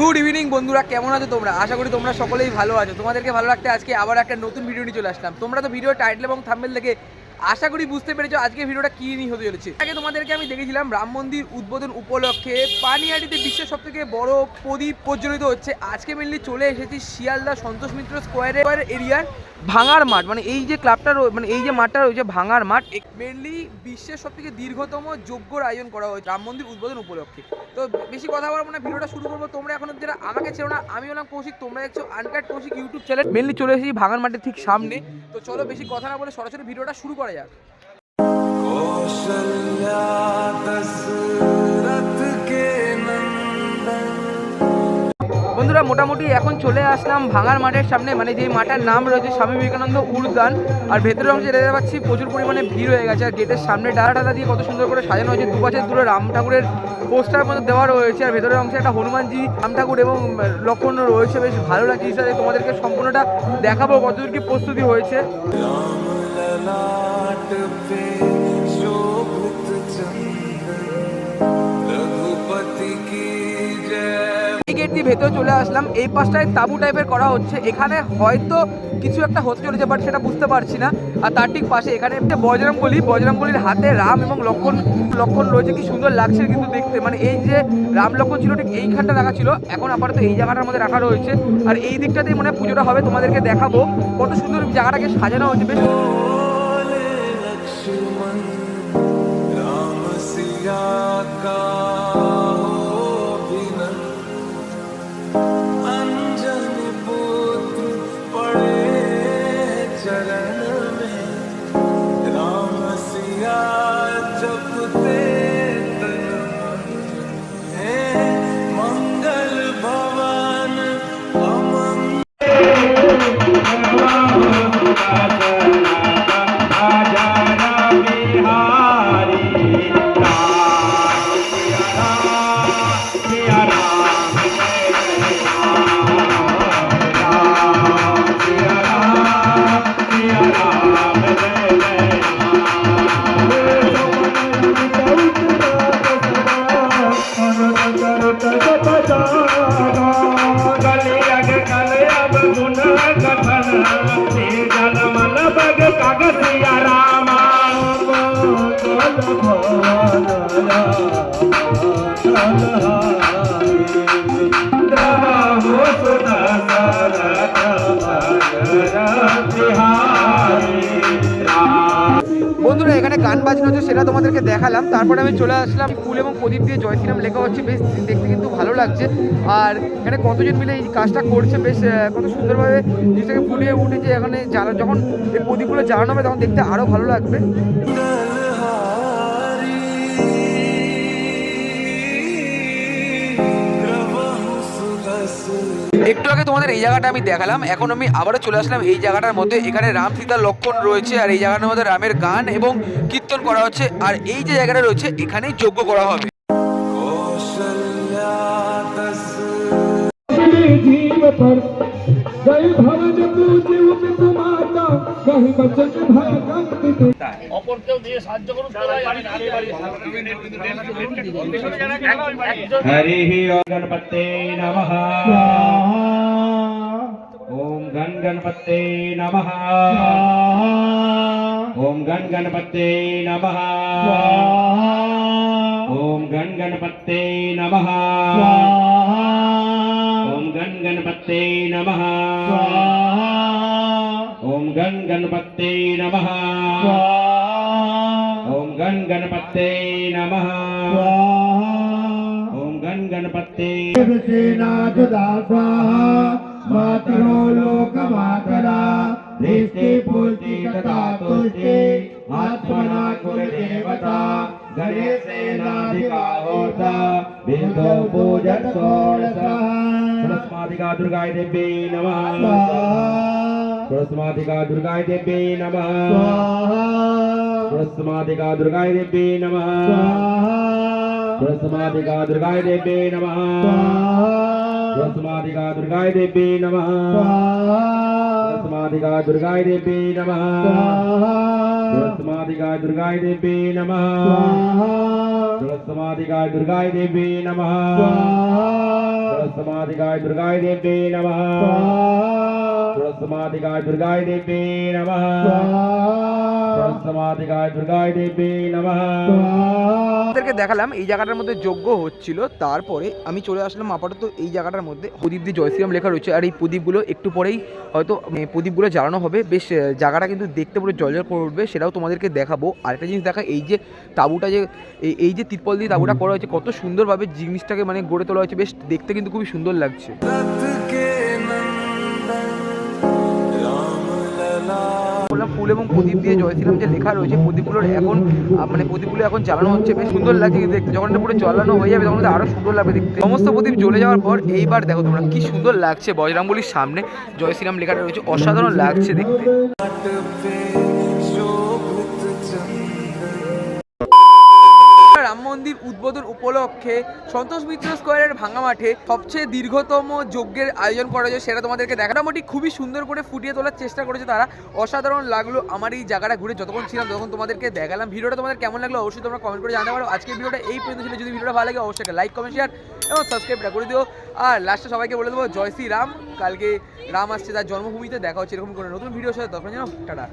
Good evening বন্ধুরা, কেমন আছো তোমরা? আশা করি তোমরা সকলেই ভালো আছো। তোমাদেরকে ভালো রাখতে আজকে আবার একটা নতুন ভিডিও নিয়ে চলে আসলাম। তোমরা তো ভিডিও টাইটেল এবং থাম্বেল দেখে আশা করি বুঝতে পেরেছ আজকে ভিডিওটা কি নিয়ে হতে চলেছে। আগে তোমাদেরকে আমি দেখেছিলাম রাম মন্দির উদ্বোধন উপলক্ষে পানিহাটিতে বিশ্বের সব থেকে বড় প্রদীপ প্রজ্বলিত হচ্ছে। আজকে মেনলি চলে এসেছি শিয়ালদা সন্তোষ মিত্র স্কোয়ারের এরিয়ার ভাঙার মাঠ। মানে এই যে ক্লাবটা মানে এই যে মাঠটা রয়েছে ভাঙার মাঠ মেনলি বিশ্বের সব থেকে দীর্ঘতম যজ্ঞর আয়োজন করা হয়েছে রাম মন্দির উদ্বোধন উপলক্ষে। তো বেশি কথা বলব না ভিডিওটা শুরু করব। তোমরা এখন যারা আমাকে চেনো না, আমি হলাম কৌশিক, তোমরা দেখছ uncut Kaushik YouTube channel mainly চলে এসেছি ভাঙার মাঠের ঠিক সামনে। তো চলো বেশি কথা না বলে সরাসরি ভিডিওটা শুরু করা যাক। বন্ধুরা মোটামুটি এখন চলে আসলাম ভাঙার মাঠের সামনে। মানে যে মাঠের নাম রয়েছে স্বামী বিবেকানন্দ উদ্যান আর ভেতরের অংশে দেখতে পাচ্ছি প্রচুর পরিমাণে ভিড় হয়ে গেছে। আর গেটের সামনে ডালা টালা দিয়ে কত সুন্দর করে সাজানো হয়েছে। দুপাশের দূরে রাম ঠাকুরের পোস্টার মধ্যে দেওয়া রয়েছে। আর ভেতরের অংশে একটা হনুমানজি রাম ঠাকুর এবং লক্ষণ রয়েছে। বেশ ভালো লাগছে হিসাবে তোমাদেরকে সম্পূর্ণটা দেখাবো কতদূর কি প্রস্তুতি হয়েছে। ललाट पे शोभित चंदन रघुपति की जय এই গেট দিয়ে ভেতরে চলে আসলাম এই পাশটায় তাবু টাইপের করা হচ্ছে এখানে হয়তো কিছু একটা হতে চলেছে বাট সেটা বুঝতে পারছি না আর তার ঠিক পাশে এখানে একটা বজরং বলি বজরং বলির হাতে রাম এবং লক্ষণ লক্ষণ রয়েছে কি সুন্দর লাগছে কিন্তু দেখতে মানে এই যে রাম লক্ষণ ছিল ঠিক এইখানটা রাখা ছিল এখন আপাতত এই জায়গাটার মধ্যে রাখা রয়েছে আর এই দিকটাতেই মানে পুজোটা হবে তোমাদেরকে দেখাবো কত সুন্দর জায়গাটাকে সাজানো হয়েছে বেশ बोले लक्ष्मण राम सिया का বন্ধুরা, এখানে গান বাজনা হচ্ছে, সেটা তোমাদেরকে দেখালাম। তারপরে আমি চলে আসলাম ফুল এবং প্রদীপ দিয়ে জয় শ্রীরাম লেখা হচ্ছে। বেশ, দেখতে কিন্তু ভালো লাগছে। আর এখানে কতজন মিলে এই কাজটা করছে, বেশ কত সুন্দরভাবে জিনিসটাকে ফুটিয়ে উঠেছে। এখানে জ্বালা যখন এই প্রদীপগুলো জ্বালানো হবে, তখন দেখতে আরও ভালো লাগবে। একটু আগে তোমাদের এই জায়গাটা আমি দেখালাম এখন আমি আবারও চলে আসলাম এই জায়গাটার মধ্যে এখানে রাম সীতা লক্ষণ রয়েছে আর এই জায়গাটার মধ্যে রামের গান এবং কীর্তন করা হচ্ছে আর এই যে জায়গাটা রয়েছে এখানেই যজ্ঞ করা হবে कौशल्या दस जीव पर जय भवन पूजिव पितु माता कहि बचन भय कंपित অপরকেও দিয়ে সাহায্য করুন তারাই আমি নারী বাড়ি हरिः ओम गणपते नमः ओम गण गणपते नमः ओम गण गणपते नमः ओम गण गणपते नमः ओम गण गणपते नमः। ओम गण गणपते नमः। ओम गण गणपते सेनाथ दासा मातरो लोक मातरा दृष्टि पूर्ति तथा तुष्टि। आत्मना कुल देवता गणेशेनाधिका होता बिंदु पूजन षोडश। सरस्माधिका दुर्गाय देवी नमः। सरस्वतीका दुर्गाय देवी नमः। सरस्वतीका दुर्गाय देवी नमः। सरस्वतीका दुर्गाय देवी नमः। सरस्वतीका दुर्गाय देवी नमः। सरस्वतीका दुर्गाय देवी नमः। सरस्वतीका दुर्गाय देवी नमः। सरस्वतीका दुर्गाय देवी नमः। सरस्वतीका दुर्गाय देवी नमः। जल समाधिकाय दुर्गाय देवी नमः स्वाहा जल समाधिकाय दुर्गाय देवी नमः আপনাদেরকে দেখালাম এই জায়গাটার মধ্যে যজ্ঞ হচ্ছিল তারপরে আমি চলে আসলাম আপাতত এই জায়গাটার মধ্যে প্রদীপ দিয়ে জয়শ্রীরাম লেখা রয়েছে আর এই প্রদীপগুলো একটু পরেই হয়তো মানে প্রদীপগুলো জ্বালানো হবে বেশ আহ, জায়গাটা কিন্তু দেখতে পুরো জল করে উঠবে সেটাও তোমাদেরকে দেখাবো আরেকটা জিনিস দেখা এই যে তাঁবুটা যে এই- এই যে তিরপল দিয়ে তাঁবুটা করা হয়েছে কত সুন্দরভাবে জিনিসটাকে মানে গড়ে তোলা হয়েছে বেশ দেখতে কিন্তু খুবই সুন্দর লাগছে বললাম ফুল এবং প্রদীপ দিয়ে জয়শ্রীরাম যে লেখা রয়েছে, প্রদীপগুলোর এখন মানে প্রদীপগুলো এখন জ্বালানো হচ্ছে। বেশ সুন্দর লাগছে দেখতে। যখন এটা পুরো জ্বালানো হয়ে যাবে, তখন আরও আরও সুন্দর লাগবে দেখতে। সমস্ত প্রদীপ জ্বলে যাওয়ার পর এইবার দেখো তোমরা কি সুন্দর লাগছে বজরাঙ্গলির সামনে। জয়শ্রীরাম লেখাটা রয়েছে, অসাধারণ লাগছে দেখতে। মন্দির উদ্বোধন উপলক্ষে সন্তোষ মিত্র স্কোয়ারের ভাঙা মাঠে সবচেয়ে দীর্ঘতম যজ্ঞের আয়োজন করা হয়েছে, সেটা তোমাদেরকে দেখা মোটামুটি খুবই সুন্দর করে ফুটিয়ে তোলার চেষ্টা করেছে তারা। অসাধারণ লাগল আমার এই জায়গাটা ঘুরে যতক্ষণ ছিলাম তখন তোমাদেরকে দেখালাম। ভিডিওটা তোমাদের কেমন লাগল অবশ্যই তোমরা কমেন্ট করে জানাতে পারো। আজকের ভিডিওটা এই পর্যন্ত ছিল। যদি ভিডিওটা ভালো লাগে অবশ্যই লাইক কমেন্ট শেয়ার এবং সাবস্ক্রাইবটা করে দিও। আর লাস্টে সবাইকে বলে দেবো, জয় শ্রী রাম কালকে রাম আসছে, তার জন্মভূমিতে দেখা হচ্ছে এরকম কোনো নতুন ভিডিওর সাথে। তখন যেন, টাটা।